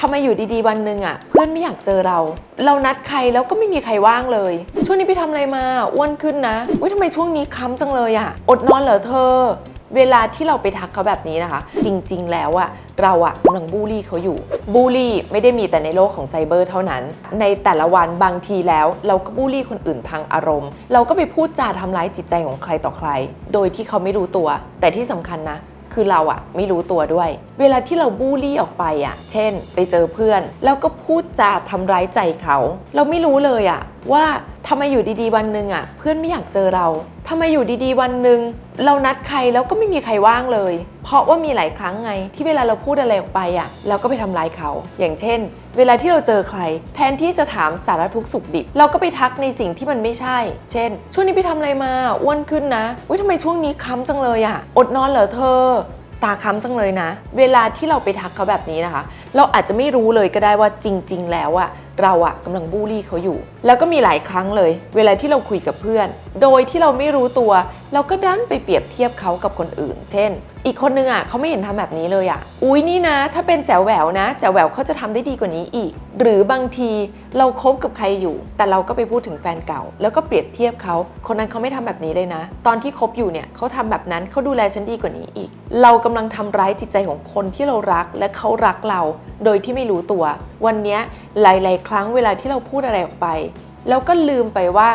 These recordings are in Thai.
ทำไมอยู่ดีๆ วันหนึ่งอะ เพื่อนไม่อยากเจอเรา เรานัดใครแล้วก็ไม่มีใครว่างเลย ช่วงนี้ไปทำอะไรมาอ้วนขึ้นนะอุ้ยทำไมช่วงนี้ค้ำจังเลยอะ อดนอนเหรอเธอ เวลาที่เราไปทักเขาแบบนี้นะคะ จริงๆ แล้วอะเราอะกำลังบูลลี่เขาอยู่บูลลี่ไม่ได้มีแต่ในโลกของไซเบอร์เท่านั้น ในแต่ละวันบางทีแล้ว เราก็บูลลี่คนอื่นทางอารมณ์ เราก็ไปพูดจาทำร้ายจิตใจของใครต่อใคร โดยที่เขาไม่รู้ตัว แต่ที่สำคัญนะ คือเราอะไม่รู้ตัวด้วย เวลาที่เราบูลลี่ออกไปอะเช่น ไปเจอเพื่อน แล้วก็พูดจาทำร้ายใจเขา เราไม่รู้เลยอะว่าทำไมอยู่ดีๆวันหนึ่งอะเพื่อนไม่อยากเจอเราทำไมอยู่ดีๆวันหนึ่งเรานัดใครแล้วก็ไม่มีใครว่างเลย เพราะว่ามีหลายครั้งไง ที่เวลาเราพูดอะไรออกไปอะเราก็ไปทำร้ายเขา อย่างเช่น เวลาที่เราเจอใคร แทนที่จะถามสารทุกข์สุขดิบ เราก็ไปทักในสิ่งที่มันไม่ใช่ เช่น ช่วงนี้ไปทำอะไรมาอ้วนขึ้นนะอุ้ยทำไมช่วงนี้ค้ำจังเลยอะอดนอนเหรอเธอตาค้ำจังเลยนะ เวลาที่เราไปทักเขาแบบนี้นะคะ เราอาจจะไม่รู้เลยก็ได้ว่าจริง ๆ แล้วอะ เราอะกำลังบูลลี่เขาอยู่ แล้วก็มีหลายครั้งเลย เวลาที่เราคุยกับเพื่อน โดยที่เราไม่รู้ตัว เราก็ดันไปเปรียบเทียบเขากับคนอื่น เช่น อีกคนนึงอะเขาไม่เห็นทำแบบนี้เลยอะอุ้ยนี่นะ ถ้าเป็นแจ๋วแหววนะแจ๋วแหววเขาจะทำได้ดีกว่านี้อีก หรือบางทีเราคบกับใครอยู่ แต่เราก็ไปพูดถึงแฟนเก่า แล้วก็เปรียบเทียบเขาคนนั้นเขาไม่ทำแบบนี้เลยนะ ตอนที่คบอยู่เนี่ยเขาทำแบบนั้นเขาดูแลฉันดีกว่านี้อีก เรากำลังทำร้ายจิตใจของคนที่เรารักและเขารักเราโดยที่ไม่รู้ตัว วันนี้หลาย ๆ ครั้งเวลาที่เราพูดอะไรออกไป เราก็ลืมไปว่า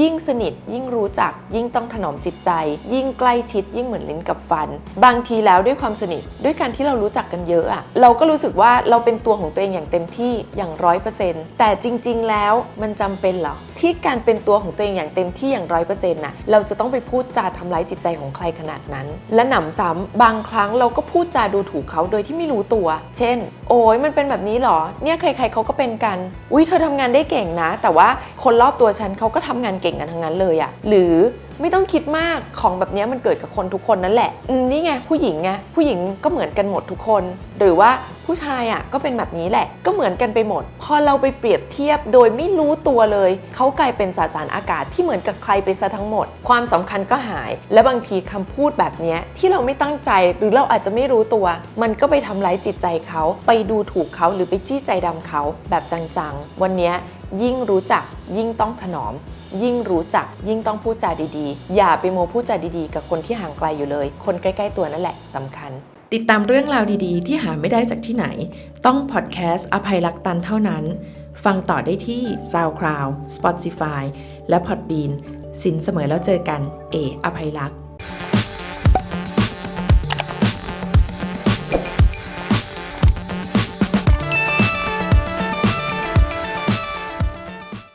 ยิ่งสนิท ยิ่งรู้จัก ยิ่งต้องถนอมจิตใจ ยิ่งใกล้ชิด ยิ่งเหมือนลิ้นกับฟัน บางทีแล้วด้วยความสนิท ด้วยการที่เรารู้จักกันเยอะอะเราก็รู้สึกว่าเราเป็นตัวของตัวเองอย่างเต็มที่อย่างร้อยเปอร์เซ็นต์แต่จริง ๆ แล้วมันจำเป็นเหรอที่การเป็นตัวของตัวเองอย่างเต็มที่อย่างร้อยเปอร์เซ็นต์น่ะเราจะต้องไปพูดจาทำร้ายจิตใจของใครขนาดนั้น และหนำซ้ำบางครั้งเราก็พูดจาดูถูกเขาโดยที่ไม่รู้ตัว เช่น โอ้ยมันเป็นแบบนี้เหรอ เนี่ยใครๆเขาก็เป็นกัน อุ้ยเธอทำงานได้เก่งนะ แต่ว่าคนรอบตัวฉันเขาก็ทำงานเก่งกันทั้งนั้นเลยอะหรือ ไม่ต้องคิดมากของแบบนี้มันเกิดกับคนทุกคนนั่นแหละนี่ไงผู้หญิงไงผู้หญิงก็เหมือนกันหมดทุกคน หรือว่าผู้ชายอะก็เป็นแบบนี้แหละก็เหมือนกันไปหมด พอเราไปเปรียบเทียบโดยไม่รู้ตัวเลย เขากลายเป็นสสารอากาศที่เหมือนกับใครไปซะทั้งหมด ความสำคัญก็หาย และบางทีคำพูดแบบนี้ที่เราไม่ตั้งใจหรือเราอาจจะไม่รู้ตัว มันก็ไปทำร้ายจิตใจเขา ไปดูถูกเขาหรือไปจี้ใจดำเขาแบบจังๆ วันนี้ ยิ่งรู้จักยิ่งต้องถนอม ยิ่งรู้จักยิ่งต้องพูดจาดีๆ อย่าไปโมพูดจาดีๆ กับคนที่ห่างไกลอยู่เลย คนใกล้ๆตัวนั่นแหละสำคัญ ติดตามเรื่องราวดีๆ ที่หาไม่ได้จากที่ไหน ต้องพอดแคสต์อภัยรักตันเท่านั้น ฟังต่อได้ที่ SoundCloud Spotify และ Podbean สินเสมอแล้วเจอกัน เอ อภัยรัก